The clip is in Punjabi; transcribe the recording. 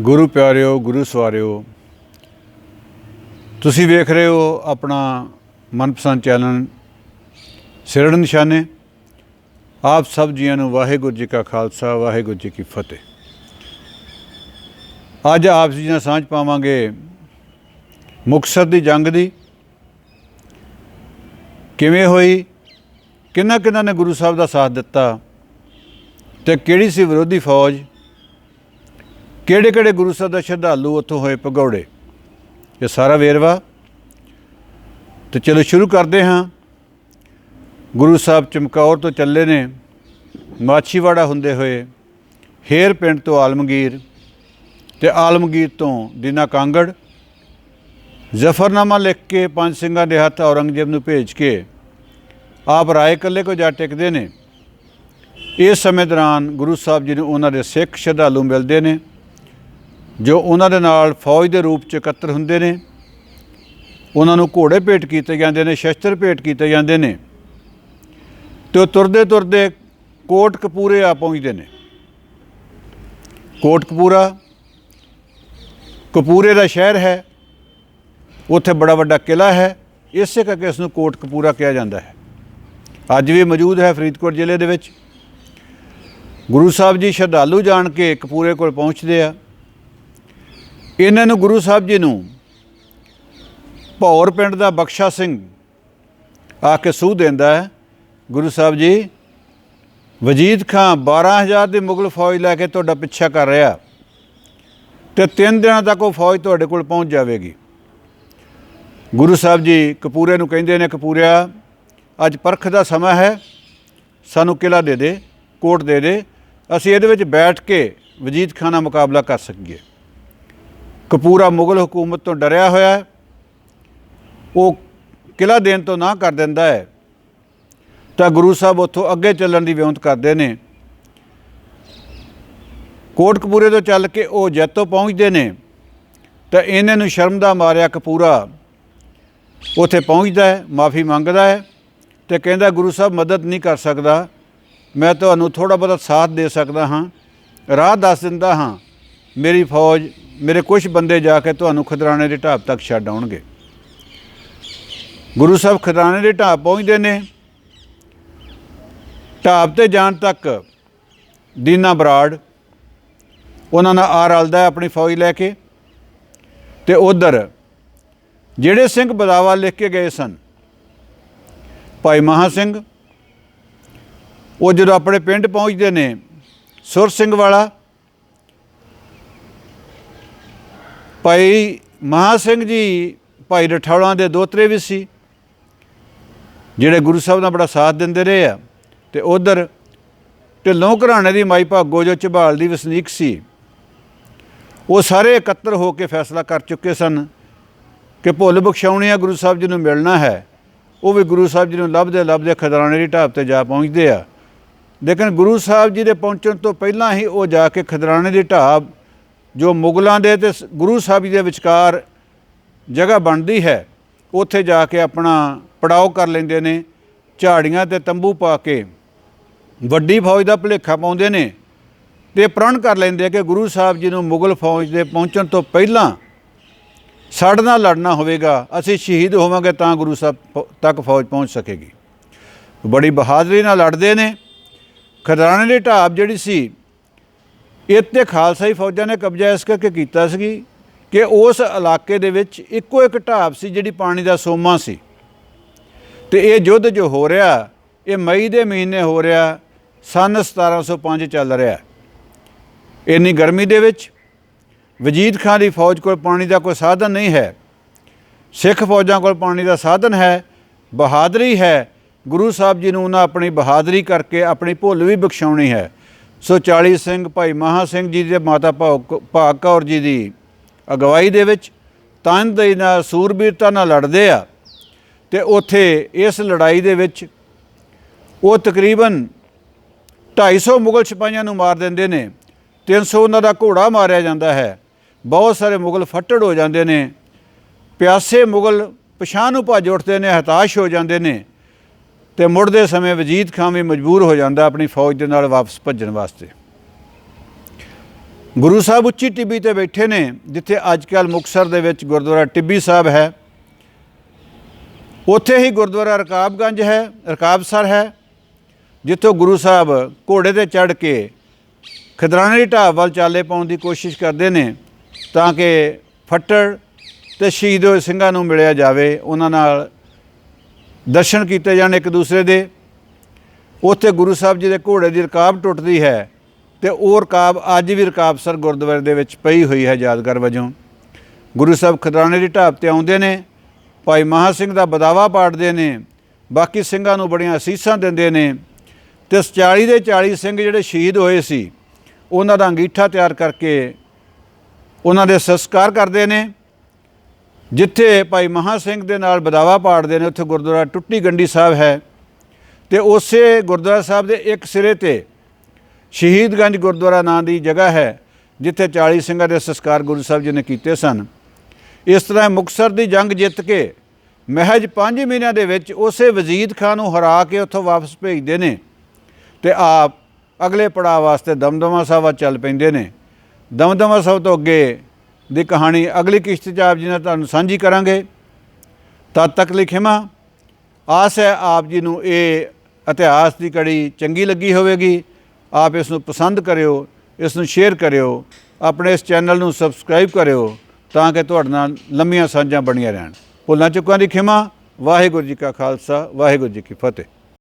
ਗੁਰੂ ਪਿਆਰਿਓ, ਗੁਰੂ ਸਵਾਰਿਓ, ਤੁਸੀਂ ਵੇਖ ਰਹੇ ਹੋ ਆਪਣਾ ਮਨਪਸੰਦ ਚੈਨਲ ਸਿਰੜ ਨਿਸ਼ਾਨੇ। ਆਪ ਸਭ ਜੀਆਂ ਨੂੰ ਵਾਹਿਗੁਰੂ ਜੀ ਕਾ ਖਾਲਸਾ, ਵਾਹਿਗੁਰੂ ਜੀ ਕੀ ਫਤਿਹ। ਅੱਜ ਆਪ ਜੀ ਨਾਲ ਸਾਂਝ ਪਾਵਾਂਗੇ ਮੁਕਤਸਰ ਦੀ ਜੰਗ ਦੀ। ਕਿਵੇਂ ਹੋਈ? ਕਿੰਨਾ ਕਿੰਨਾ ਨੇ ਗੁਰੂ ਸਾਹਿਬ ਦਾ ਸਾਥ ਦਿੱਤਾ? ਤੇ ਕਿਹੜੀ ਸੀ ਵਿਰੋਧੀ ਫੌਜ? ਕਿਹੜੇ ਕਿਹੜੇ ਗੁਰੂ ਸਾਹਿਬ ਦਾ ਸ਼ਰਧਾਲੂ ਉੱਥੋਂ ਹੋਏ ਭਗੌੜੇ? ਇਹ ਸਾਰਾ ਵੇਰਵਾ? ਤੇ ਚਲੋ ਸ਼ੁਰੂ ਕਰਦੇ ਹਾਂ। ਗੁਰੂ ਸਾਹਿਬ ਚਮਕੌਰ ਤੋਂ ਚੱਲੇ ਨੇ। ਮਾਛੀਵਾੜਾ ਹੁੰਦੇ ਹੋਏ। ਹੇਰ ਪਿੰਡ ਤੋਂ ਆਲਮਗੀਰ। ਤੇ ਆਲਮਗੀਰ ਤੋਂ ਦੀਨਾ ਕਾਂਗੜ। ਜ਼ਫਰਨਾਮਾ ਲਿਖ ਕੇ ਪੰਜ ਸਿੰਘਾਂ ਦੇ ਹੱਥ ਔਰੰਗਜ਼ੇਬ ਨੂੰ ਭੇਜ ਕੇ ਆਪ ਰਾਏ ਕੱਲੇ ਕੋ ਜਾ ਟਿਕਦੇ ਨੇ। ਇਸ ਸਮੇਂ ਦੌਰਾਨ ਗੁਰੂ ਸਾਹਿਬ ਜੀ ਨੂੰ ਉਹਨਾਂ ਦੇ ਸਿੱਖ ਸ਼ਰਧਾਲੂ ਮਿਲਦੇ ਨੇ। ਜੋ ਉਹਨਾਂ ਦੇ ਨਾਲ ਫੌਜ ਦੇ ਰੂਪ ਚ ਇਕੱਤਰ ਹੁੰਦੇ ਨੇ, ਉਹਨਾਂ ਨੂੰ ਘੋੜੇ ਭੇਟ ਕੀਤੇ ਜਾਂਦੇ ਨੇ, ਸ਼ਸਤਰ ਭੇਟ ਕੀਤੇ ਜਾਂਦੇ ਨੇ ਤੇ ਉਹ ਤੁਰਦੇ ਤੁਰਦੇ ਕੋਟ ਕਪੂਰੇ ਆ ਪਹੁੰਚਦੇ ਨੇ। ਕੋਟ ਕਪੂਰਾ, ਕਪੂਰੇ ਦਾ ਸ਼ਹਿਰ ਹੈ, ਉੱਥੇ ਬੜਾ ਵੱਡਾ ਕਿਲਾ ਹੈ, ਇਸੇ ਕਰਕੇ ਇਸ ਨੂੰ ਕੋਟ ਕਪੂਰਾ ਕਿਹਾ ਜਾਂਦਾ ਹੈ। ਅੱਜ ਵੀ ਮੌਜੂਦ ਹੈ ਫਰੀਦਕੋਟ ਜ਼ਿਲ੍ਹੇ ਦੇ ਵਿੱਚ। ਗੁਰੂ ਸਾਹਿਬ ਜੀ ਸ਼ਰਧਾਲੂ ਜਾਣ ਕੇ ਕਪੂਰੇ ਕੋਲ ਪਹੁੰਚਦੇ ਆ। ਇਹਨਾਂ ਨੂੰ ਗੁਰੂ ਸਾਹਿਬ ਜੀ ਨੂੰ ਭੌਰ ਪਿੰਡ ਦਾ ਬਖਸ਼ਾ ਸਿੰਘ ਆ ਕੇ ਸੂਹ ਦਿੰਦਾ ਹੈ। ਗੁਰੂ ਸਾਹਿਬ ਜੀ, ਵਜੀਦ ਖਾਂ 12000 ਦੀ ਮੁਗਲ ਫੌਜ ਲੈ ਕੇ ਤੁਹਾਡਾ ਪਿੱਛਾ ਕਰ ਰਿਹਾ। ਤੇ ਤਿੰਨ ਦਿਨਾਂ ਤੱਕ ਉਹ ਫੌਜ ਤੁਹਾਡੇ ਕੋਲ ਪਹੁੰਚ ਜਾਵੇਗੀ। ਗੁਰੂ ਸਾਹਿਬ ਜੀ ਕਪੂਰੇ ਨੂੰ ਕਹਿੰਦੇ ਨੇ, ਕਪੂਰਿਆ, ਅੱਜ ਪਰਖ ਦਾ ਸਮਾਂ ਹੈ। ਸਾਨੂੰ ਕਿਲਾ ਦੇ ਦੇ, ਕੋਟ ਦੇ ਦੇ। ਅਸੀਂ ਇਹਦੇ ਵਿੱਚ ਬੈਠ ਕੇ ਵਜੀਦ ਖਾਨ ਨਾਲ ਮੁਕਾਬਲਾ ਕਰ ਸਕੀਏ। ਕਪੂਰਾ ਮੁਗਲ ਹਕੂਮਤ ਤੋਂ ਡਰਿਆ ਹੋਇਆ ਉਹ ਕਿਲਾ ਦੇਣ ਤੋਂ ਨਾ ਕਰ ਦਿੰਦਾ ਹੈ। ਤਾਂ ਗੁਰੂ ਸਾਹਿਬ ਉੱਥੋਂ ਅੱਗੇ ਚੱਲਣ ਦੀ ਵਿਉਂਤ ਕਰਦੇ ਨੇ। ਕੋਟਕਪੂਰੇ ਤੋਂ ਚੱਲ ਕੇ ਉਹ ਜੈਤੋ ਪਹੁੰਚਦੇ ਨੇ। ਤਾਂ ਇਹਨਾਂ ਨੂੰ ਸ਼ਰਮ ਦਾ ਮਾਰਿਆ ਕਪੂਰਾ। ਉੱਥੇ ਪਹੁੰਚਦਾ ਹੈ, ਮਾਫੀ ਮੰਗਦਾ ਹੈ ਤੇ ਕਹਿੰਦਾ, ਗੁਰੂ ਸਾਹਿਬ, ਮਦਦ ਨਹੀਂ ਕਰ ਸਕਦਾ। ਮੈਂ ਤੁਹਾਨੂੰ ਥੋੜਾ ਬਹੁਤਾ ਸਾਥ ਦੇ ਸਕਦਾ ਹਾਂ। ਰਾਹ ਦੱਸ ਦਿੰਦਾ ਹਾਂ। ਮੇਰੀ ਫੌਜ ਮੇਰੇ ਕੁਝ ਬੰਦੇ ਜਾ ਕੇ ਤੁਹਾਨੂੰ ਖਦਰਾਣੇ ਦੇ ਢਾਬ ਤੱਕ ਛੱਡ ਆਉਣਗੇ। ਗੁਰੂ ਸਾਹਿਬ ਖਦਰਾਣੇ ਦੇ ਢਾਬ ਪਹੁੰਚਦੇ ਨੇ। ਢਾਬ ਤੇ ਜਾਣ ਤੱਕ ਦੀਨਾ ਬਰਾੜ, ਉਹਨਾਂ ਨਾਲ ਆ ਰਲਦਾ ਆਪਣੀ ਫੌਜ ਲੈ ਕੇ। ਤੇ ਉਧਰ ਜਿਹੜੇ ਸਿੰਘ ਬਦਾਵਾ ਲਿਖ ਕੇ ਗਏ ਸਨ, ਭਾਈ ਮਹਾ ਸਿੰਘ, ਉਹ ਜਦੋਂ ਆਪਣੇ ਪਿੰਡ ਪਹੁੰਚਦੇ ਨੇ, ਸੁਰ ਸਿੰਘ ਵਾਲਾ ਭਾਈ ਮਹਾ ਸਿੰਘ ਜੀ, ਭਾਈ ਰਠੌਲਾਂ ਦੇ ਦੋਤਰੇ ਵੀ ਸੀ, ਜਿਹੜੇ ਗੁਰੂ ਸਾਹਿਬ ਦਾ ਬੜਾ ਸਾਥ ਦਿੰਦੇ ਰਹੇ ਆ। ਤੇ ਉਧਰ ਢਿੱਲੋਂ ਘਰਾਣੇ ਦੀ ਮਾਈ ਭਾਗੋ ਜੋ ਝਬਾਲ ਦੀ ਵਸਨੀਕ ਸੀ, ਉਹ ਸਾਰੇ ਇਕੱਤਰ ਹੋ ਕੇ ਫੈਸਲਾ ਕਰ ਚੁੱਕੇ ਸਨ ਕਿ ਭੁੱਲ ਬਖਸ਼ਾਉਣੀਆਂ ਗੁਰੂ ਸਾਹਿਬ ਜੀ ਨੂੰ ਮਿਲਣਾ ਹੈ। ਉਹ ਵੀ ਗੁਰੂ ਸਾਹਿਬ ਜੀ ਨੂੰ ਲੱਭਦੇ ਲੱਭਦੇ ਖਦਰਾਣੇ ਦੀ ਢਾਬ ਤੇ ਜਾ ਪਹੁੰਚਦੇ ਆ। ਲੇਕਿਨ ਗੁਰੂ ਸਾਹਿਬ ਜੀ ਦੇ ਪਹੁੰਚਣ ਤੋਂ ਪਹਿਲਾਂ ਹੀ ਉਹ ਜਾ ਕੇ ਖਦਰਾਣੇ ਦੀ ਢਾਬ ਜੋ ਮੁਗਲਾਂ ਦੇ ਤੇ ਸ- ਗੁਰੂ ਸਾਹਿਬ ਜੀ ਦੇ ਵਿਚਕਾਰ ਜਗ੍ਹਾ ਬਣਦੀ ਹੈ, ਉੱਥੇ ਜਾ ਕੇ ਆਪਣਾ ਪੜਾਓ ਕਰ ਲੈਂਦੇ ਨੇ, ਝਾੜੀਆਂ ਤੇ ਤੰਬੂ ਪਾ ਕੇ ਵੱਡੀ ਫੌਜ ਦਾ ਭੁਲੇਖਾ ਪਾਉਂਦੇ ਨੇ ਤੇ ਪ੍ਰਣ ਕਰ ਲੈਂਦੇ ਆ ਕਿ ਗੁਰੂ ਸਾਹਿਬ ਜੀ ਨੂੰ ਮੁਗਲ ਫੌਜ ਦੇ ਪਹੁੰਚਣ ਤੋਂ ਪਹਿਲਾਂ ਸਾਡੇ ਨਾਲ ਲੜਨਾ ਹੋਵੇਗਾ, ਅਸੀਂ ਸ਼ਹੀਦ ਹੋਵਾਂਗੇ ਤਾਂ ਗੁਰੂ ਸਾਹਿਬ ਪ- ਤੱਕ ਫੌਜ ਪਹੁੰਚ ਸਕੇਗੀ। ਬੜੀ ਬਹਾਦਰੀ ਨਾਲ ਲੜਦੇ ਨੇ। ਖਦਰਾਣੇ ਦੀ ਢਾਬ ਜਿਹੜੀ ਸੀ ਇੱਥੇ ਖਾਲਸਾਈ ਫੌਜਾਂ ਨੇ ਕਬਜ਼ਾ ਇਸ ਕਰਕੇ ਕੀਤਾ ਸੀ ਕਿ ਉਸ ਇਲਾਕੇ ਦੇ ਵਿੱਚ ਇੱਕੋ ਇੱਕ ਢਾਬ ਸੀ ਜਿਹੜੀ ਪਾਣੀ ਦਾ ਸੋਮਾ ਸੀ। ਤੇ ਇਹ ਯੁੱਧ ਜੋ ਹੋ ਰਿਹਾ, ਇਹ ਮਈ ਦੇ ਮਹੀਨੇ ਹੋ ਰਿਹਾ, ਸਨ 1705 ਚੱਲ ਰਿਹਾ। ਇੰਨੀ ਗਰਮੀ ਦੇ ਵਿੱਚ ਵਜੀਦ ਖਾਨ ਦੀ ਫੌਜ ਕੋਲ ਪਾਣੀ ਦਾ ਕੋਈ ਸਾਧਨ ਨਹੀਂ ਹੈ। ਸਿੱਖ ਫੌਜਾਂ ਕੋਲ ਪਾਣੀ ਦਾ ਸਾਧਨ ਹੈ, ਬਹਾਦਰੀ ਹੈ। ਗੁਰੂ ਸਾਹਿਬ ਜੀ ਨੂੰ ਉਹਨਾਂ ਆਪਣੀ ਬਹਾਦਰੀ ਕਰਕੇ ਆਪਣੀ ਭੁੱਲ ਵੀ ਬਖਸ਼ਾਉਣੀ ਹੈ। ਸੋ 40 ਸਿੰਘ ਭਾਈ ਮਹਾ ਸਿੰਘ ਜੀ ਦੇ ਮਾਤਾ ਭਾਗ ਭਾਗ ਕੌਰ ਜੀ ਦੀ ਅਗਵਾਈ ਦੇ ਵਿੱਚ ਤਨਦੇਹੀ ਨਾਲ ਸੂਰਬੀਰਤਾ ਨਾਲ ਲੜਦੇ ਆ ਤੇ ਉੱਥੇ ਇਸ ਲੜਾਈ ਦੇ ਵਿੱਚ ਉਹ ਤਕਰੀਬਨ 250 ਮੁਗਲ ਸਿਪਾਹੀਆਂ ਨੂੰ ਮਾਰ ਦਿੰਦੇ ਨੇ 300 ਉਹਨਾਂ ਦਾ ਘੋੜਾ ਮਾਰਿਆ ਜਾਂਦਾ ਹੈ, ਬਹੁਤ ਸਾਰੇ ਮੁਗਲ ਫੱਟੜ ਹੋ ਜਾਂਦੇ ਨੇ, ਪਿਆਸੇ ਮੁਗਲ ਪਛਾਣ ਨੂੰ ਭੱਜ ਉੱਠਦੇ ਨੇ, ਹਤਾਸ਼ ਹੋ ਜਾਂਦੇ ਨੇ ਤੇ ਮੁੜਦੇ ਸਮੇਂ ਵਜੀਦ ਖਾਨ ਵੀ ਮਜਬੂਰ ਹੋ ਜਾਂਦਾ ਆਪਣੀ ਫੌਜ ਦੇ ਨਾਲ ਵਾਪਸ ਭੱਜਣ ਵਾਸਤੇ। ਗੁਰੂ ਸਾਹਿਬ ਉੱਚੀ ਟਿੱਬੀ ਤੇ ਬੈਠੇ ਨੇ, ਜਿੱਥੇ ਅੱਜ ਕੱਲ੍ਹ ਮੁਕਤਸਰ ਦੇ ਵਿੱਚ ਗੁਰਦੁਆਰਾ ਟਿੱਬੀ ਸਾਹਿਬ ਹੈ। ਉੱਥੇ ਹੀ ਗੁਰਦੁਆਰਾ ਰਕਾਬਗੰਜ ਹੈ, ਰਕਾਬਸਰ ਹੈ, ਜਿੱਥੋਂ ਗੁਰੂ ਸਾਹਿਬ ਘੋੜੇ ਤੇ ਚੜ੍ਹ ਕੇ ਖਿਦਰਾਣੇ ਦੀ ਢਾਬ ਵੱਲ ਚਾਲੇ ਪਾਉਣ ਦੀ ਕੋਸ਼ਿਸ਼ ਕਰਦੇ ਨੇ, ਤਾਂ ਕਿ ਫੱਟੜ ਤੇ ਸ਼ਹੀਦ ਹੋਏ ਸਿੰਘਾਂ ਨੂੰ ਮਿਲਿਆ ਜਾਵੇ, ਉਹਨਾਂ ਨਾਲ ਦਰਸ਼ਨ ਕੀਤੇ ਜਾਣ ਇੱਕ ਦੂਸਰੇ ਦੇ, ਉੱਥੇ ਗੁਰੂ ਸਾਹਿਬ ਜੀ ਦੇ ਘੋੜੇ ਦੀ ਰਕਾਬ ਟੁੱਟਦੀ ਹੈ ਤੇ ਉਹ ਰਕਾਬ ਅੱਜ ਵੀ ਰਕਾਬਸਰ ਗੁਰਦੁਆਰੇ ਦੇ ਵਿੱਚ ਪਈ ਹੋਈ ਹੈ ਯਾਦਗਾਰ ਵਜੋਂ। ਗੁਰੂ ਸਾਹਿਬ ਖਦਰਾਣੇ ਦੀ ਢਾਬ ਤੇ ਆਉਂਦੇ ਨੇ, ਭਾਈ ਮਹਾ ਸਿੰਘ ਦਾ ਬਦਾਵਾ ਪਾੜਦੇ ਨੇ, ਬਾਕੀ ਸਿੰਘਾਂ ਨੂੰ ਬੜੀਆਂ ਅਸੀਸਾਂ ਦਿੰਦੇ ਨੇ ਤੇ 40 ਦੇ 40 ਸਿੰਘ ਜਿਹੜੇ ਸ਼ਹੀਦ ਹੋਏ ਸੀ, ਉਹਨਾਂ ਦਾ ਅੰਗੀਠਾ ਤਿਆਰ ਕਰਕੇ ਉਹਨਾਂ ਦੇ ਸੰਸਕਾਰ ਕਰਦੇ ਨੇ। ਜਿੱਥੇ ਭਾਈ ਮਹਾ ਸਿੰਘ ਦੇ ਨਾਲ ਬਦਾਵਾ ਪਾੜਦੇ ਨੇ, ਉੱਥੇ ਗੁਰਦੁਆਰਾ ਟੁੱਟੀ ਗੰਡੀ ਸਾਹਿਬ ਹੈ ਤੇ ਉਸੇ ਗੁਰਦੁਆਰਾ ਸਾਹਿਬ ਦੇ ਇੱਕ ਸਿਰੇ ਤੇ ਸ਼ਹੀਦਗੰਜ ਗੁਰਦੁਆਰਾ ਨਾਂ ਦੀ ਜਗ੍ਹਾ ਹੈ, ਜਿੱਥੇ 40 ਸਿੰਘਾਂ ਦੇ ਸੰਸਕਾਰ ਗੁਰੂ ਸਾਹਿਬ ਜੀ ਨੇ ਕੀਤੇ ਸਨ। ਇਸ ਤਰ੍ਹਾਂ ਮੁਕਤਸਰ ਦੀ ਜੰਗ ਜਿੱਤ ਕੇ ਮਹਿਜ 5 ਮਹੀਨਿਆਂ ਦੇ ਵਿੱਚ ਉਸੇ ਵਜ਼ੀਦ ਖਾਨ ਨੂੰ ਹਰਾ ਕੇ ਉੱਥੋਂ ਵਾਪਸ ਭੇਜਦੇ ਨੇ ਤੇ ਆਪ ਅਗਲੇ ਪੜਾਅ ਵਾਸਤੇ ਦਮਦਮਾ ਸਾਹਿਬ ਚੱਲ ਪੈਂਦੇ ਨੇ। ਦਮਦਮਾ ਸਾਹਿਬ ਤੋਂ ਅੱਗੇ ਦੀ ਕਹਾਣੀ ਅਗਲੀ ਕਿਸ਼ਤ 'ਚ ਆਪ ਜੀ ਨਾਲ ਤੁਹਾਨੂੰ ਸਾਂਝੀ ਕਰਾਂਗੇ। ਤਦ ਤੱਕ ਲਈ ਖਿਮਾ। ਆਸ ਹੈ ਆਪ ਜੀ ਨੂੰ ਇਹ ਇਤਿਹਾਸ ਦੀ ਕੜੀ ਚੰਗੀ ਲੱਗੀ ਹੋਵੇਗੀ। ਆਪ ਇਸ ਨੂੰ ਪਸੰਦ ਕਰਿਓ, ਇਸ ਨੂੰ ਸ਼ੇਅਰ ਕਰਿਓ, ਆਪਣੇ ਇਸ ਚੈਨਲ ਨੂੰ ਸਬਸਕ੍ਰਾਈਬ ਕਰਿਓ ਤਾਂ ਕਿ ਤੁਹਾਡੇ ਨਾਲ ਲੰਮੀਆਂ ਸਾਂਝਾਂ ਬਣੀਆਂ ਰਹਿਣ। ਭੁੱਲਾਂ ਚੁੱਕਾਂ ਦੀ ਖਿਮਾ। ਵਾਹਿਗੁਰੂ ਜੀ ਕਾ ਖਾਲਸਾ, ਵਾਹਿਗੁਰੂ ਜੀ ਕੀ ਫਤਿਹ।